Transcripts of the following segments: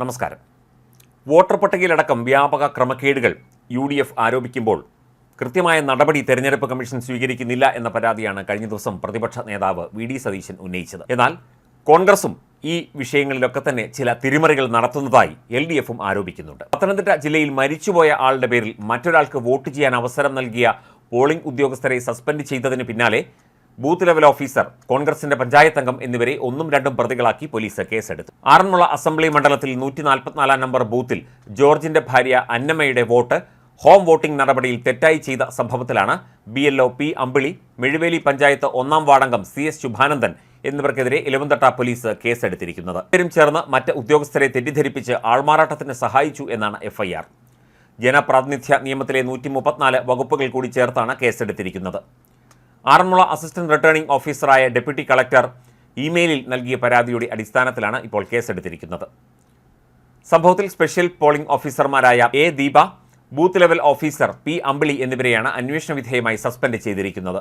നമസ്കാരം. വോട്ടർ പട്ടികയിലടക്കം വ്യാപക ക്രമക്കേടുകൾ യു ഡി എഫ് ആരോപിക്കുമ്പോൾ കൃത്യമായ നടപടി തെരഞ്ഞെടുപ്പ് കമ്മീഷൻ സ്വീകരിക്കുന്നില്ല എന്ന പരാതിയാണ് കഴിഞ്ഞ ദിവസം പ്രതിപക്ഷ നേതാവ് വി ഡി സതീശൻ ഉന്നയിച്ചത്. എന്നാൽ കോൺഗ്രസും ഈ വിഷയങ്ങളിലൊക്കെ തന്നെ ചില തിരിമറികൾ നടത്തുന്നതായി എൽ ഡി എഫും ആരോപിക്കുന്നുണ്ട്. പത്തനംതിട്ട ജില്ലയിൽ മരിച്ചുപോയ ആളുടെ പേരിൽ മറ്റൊരാൾക്ക് വോട്ട് ചെയ്യാൻ അവസരം നൽകിയ പോളിംഗ് ഉദ്യോഗസ്ഥരെ സസ്പെൻഡ് ചെയ്തതിന് പിന്നാലെ ബൂത്ത് ലെവൽ ഓഫീസർ കോൺഗ്രസിന്റെ പഞ്ചായത്ത് അംഗം എന്നിവരെ ഒന്നും രണ്ടും പ്രതികളാക്കി പോലീസ് കേസെടുത്തു. ആറന്മുള അസംബ്ലി മണ്ഡലത്തിൽ നൂറ്റി നാൽപ്പത്തിനാലാം നമ്പർ ബൂത്തിൽ ജോർജിന്റെ ഭാര്യ അന്നമ്മയുടെ വോട്ട് ഹോം വോട്ടിംഗ് നടപടിയിൽ തെറ്റായി ചെയ്ത സംഭവത്തിലാണ് B L P Ambili Mezhuveli panchayat ഒന്നാം വാർഡംഗം സി എസ് ശുഭാനന്ദൻ എന്നിവർക്കെതിരെ ഇലവന്തട്ട പോലീസ് കേസെടുത്തിരിക്കുന്നത്. ഇവരും ചേർന്ന് മറ്റ് ഉദ്യോഗസ്ഥരെ തെറ്റിദ്ധരിപ്പിച്ച് ആൾമാറാട്ടത്തിന് സഹായിച്ചു എന്നാണ് എഫ്ഐആർ ജനപ്രാതിനിധ്യ നിയമത്തിലെ നൂറ്റി മുപ്പത്തിനാല് വകുപ്പുകൾ കൂടി ചേർത്താണ് കേസെടുത്തിരിക്കുന്നത്. ആറന്മുള അസിസ്റ്റന്റ് റിട്ടേണിംഗ് ഓഫീസറായ ഡെപ്യൂട്ടി കളക്ടർ ഇമെയിലിൽ നൽകിയ പരാതിയുടെ അടിസ്ഥാനത്തിലാണ് ഇപ്പോൾ കേസെടുത്തിരിക്കുന്നത്. സംഭവത്തിൽ സ്പെഷ്യൽ പോളിംഗ് ഓഫീസർമാരായ A Deepa booth level officer P Ambili എന്നിവരെയാണ് അന്വേഷണ വിധേയമായി സസ്പെൻഡ് ചെയ്തിരിക്കുന്നത്.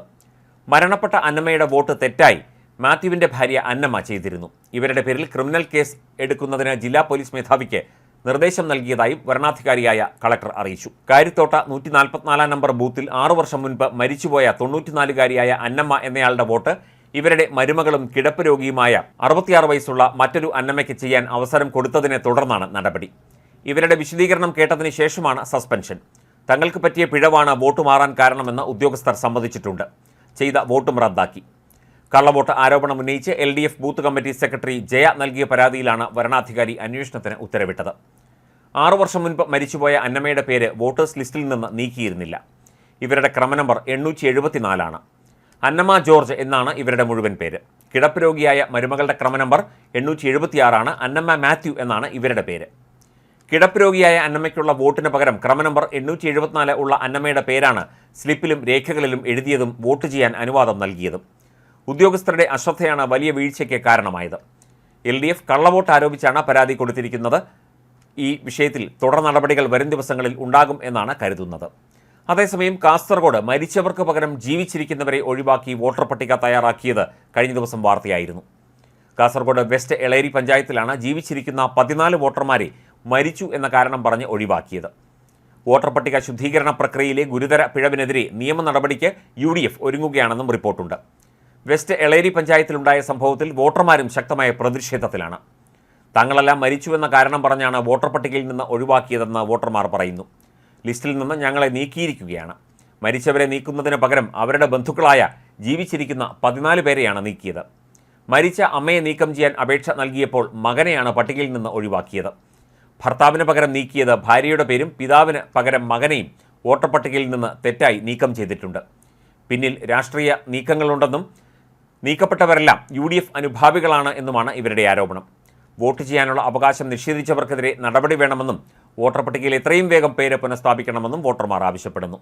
മരണപ്പെട്ട അന്നമ്മയുടെ വോട്ട് തെറ്റായി മാത്യുവിന്റെ ഭാര്യ അന്നമ്മ ചെയ്തിരുന്നു. ഇവരുടെ പേരിൽ ക്രിമിനൽ കേസ് എടുക്കുന്നതിന് ജില്ലാ പോലീസ് മേധാവിക്ക് നിർദ്ദേശം നൽകിയതായും വരണാധികാരിയായ കളക്ടർ അറിയിച്ചു. കാര്യത്തോട്ട നൂറ്റി നാൽപ്പത്തിനാലാം നമ്പർ ബൂത്തിൽ ആറു വർഷം മുൻപ് മരിച്ചുപോയ തൊണ്ണൂറ്റിനാലുകാരിയായ അന്നമ്മ എന്നയാളുടെ വോട്ട് ഇവരുടെ മരുമകളും കിടപ്പ് രോഗിയുമായ അറുപത്തിയാറ് വയസ്സുള്ള മറ്റൊരു അന്നമ്മയ്ക്ക് ചെയ്യാൻ അവസരം കൊടുത്തതിനെ തുടർന്നാണ് നടപടി. ഇവരുടെ വിശദീകരണം കേട്ടതിന് ശേഷമാണ് സസ്പെൻഷൻ. തങ്ങൾക്ക് പറ്റിയ പിഴവാണ് വോട്ട് മാറാൻ കാരണമെന്ന് ഉദ്യോഗസ്ഥർ സമ്മതിച്ചിട്ടുണ്ട്. ചെയ്ത വോട്ടും റദ്ദാക്കി. കള്ളവോട്ട് ആരോപണം ഉന്നയിച്ച് L D F booth committee secretary Jaya നൽകിയ പരാതിയിലാണ് വരണാധികാരി അന്വേഷണത്തിന് ഉത്തരവിട്ടത്. ആറു വർഷം മുൻപ് മരിച്ചുപോയ അന്നമ്മയുടെ പേര് വോട്ടേഴ്സ് ലിസ്റ്റിൽ നിന്ന് നീക്കിയിരുന്നില്ല. ഇവരുടെ ക്രമനമ്പർ എണ്ണൂറ്റി എഴുപത്തിനാലാണ് അന്നമ്മ ജോർജ് എന്നാണ് ഇവരുടെ മുഴുവൻ പേര്. കിടപ്പ് രോഗിയായ മരുമകളുടെ ക്രമനമ്പർ എണ്ണൂറ്റി എഴുപത്തിയാറാണ് അന്നമ്മ മാത്യു എന്നാണ് ഇവരുടെ പേര്. കിടപ്പ് രോഗിയായ അന്നമ്മയ്ക്കുള്ള വോട്ടിന് പകരം ക്രമനമ്പർ എണ്ണൂറ്റി എഴുപത്തിനാല് ഉള്ള അന്നമ്മയുടെ പേരാണ് സ്ലിപ്പിലും രേഖകളിലും എഴുതിയതും വോട്ട് ചെയ്യാൻ അനുവാദം നൽകിയതും. ഉദ്യോഗസ്ഥരുടെ അശ്രദ്ധയാണ് വലിയ വീഴ്ചയ്ക്ക് കാരണമായത്. എൽ ഡി എഫ് കള്ളവോട്ട് ആരോപിച്ചാണ് പരാതി കൊടുത്തിരിക്കുന്നത്. ഈ വിഷയത്തിൽ തുടർ നടപടികൾ വരും ദിവസങ്ങളിൽ ഉണ്ടാകും എന്നാണ് കരുതുന്നത്. അതേസമയം കാസർഗോഡ് മരിച്ചവർക്ക് പകരം ജീവിച്ചിരിക്കുന്നവരെ ഒഴിവാക്കി വോട്ടർ പട്ടിക തയ്യാറാക്കിയത് കഴിഞ്ഞ ദിവസം വാർത്തയായിരുന്നു. കാസർഗോഡ് വെസ്റ്റ് എളേരി പഞ്ചായത്തിലാണ് ജീവിച്ചിരിക്കുന്ന പതിനാല് വോട്ടർമാരെ മരിച്ചു എന്ന കാരണം പറഞ്ഞ് ഒഴിവാക്കിയത്. വോട്ടർ പട്ടിക ശുദ്ധീകരണ പ്രക്രിയയിലെ ഗുരുതര പിഴവിനെതിരെ നിയമ നടപടിക്ക് യു ഒരുങ്ങുകയാണെന്നും റിപ്പോർട്ടുണ്ട്. വെസ്റ്റ് എളേരി പഞ്ചായത്തിലുണ്ടായ സംഭവത്തിൽ വോട്ടർമാരും ശക്തമായ പ്രതിഷേധത്തിലാണ്. തങ്ങളെല്ലാം മരിച്ചുവെന്ന കാരണം പറഞ്ഞാണ് വോട്ടർ പട്ടികയിൽ നിന്ന് ഒഴിവാക്കിയതെന്ന് വോട്ടർമാർ പറയുന്നു. ലിസ്റ്റിൽ നിന്ന് ഞങ്ങളെ നീക്കിയിരിക്കുകയാണ്. മരിച്ചവരെ നീക്കുന്നതിന് പകരം അവരുടെ ബന്ധുക്കളായ ജീവിച്ചിരിക്കുന്ന പതിനാല് പേരെയാണ് നീക്കിയത്. മരിച്ച അമ്മയെ നീക്കം ചെയ്യാൻ അപേക്ഷ നൽകിയപ്പോൾ മകനെയാണ് പട്ടികയിൽ നിന്ന് ഒഴിവാക്കിയത്. ഭർത്താവിന് പകരം നീക്കിയത് ഭാര്യയുടെ പേരും പിതാവിന് പകരം മകനെയും വോട്ടർ പട്ടികയിൽ നിന്ന് തെറ്റായി നീക്കം ചെയ്തിട്ടുണ്ട്. പിന്നിൽ രാഷ്ട്രീയ നീക്കങ്ങളുണ്ടെന്നും നീക്കപ്പെട്ടവരെല്ലാം യു ഡി എഫ് അനുഭാവികളാണ് എന്നുമാണ് ഇവരുടെ ആരോപണം. വോട്ട് ചെയ്യാനുള്ള അവകാശം നിഷേധിച്ചവർക്കെതിരെ നടപടി വേണമെന്നും വോട്ടർ പട്ടികയിൽ എത്രയും വേഗം പേര് പുനഃസ്ഥാപിക്കണമെന്നും വോട്ടർമാർ ആവശ്യപ്പെടുന്നു.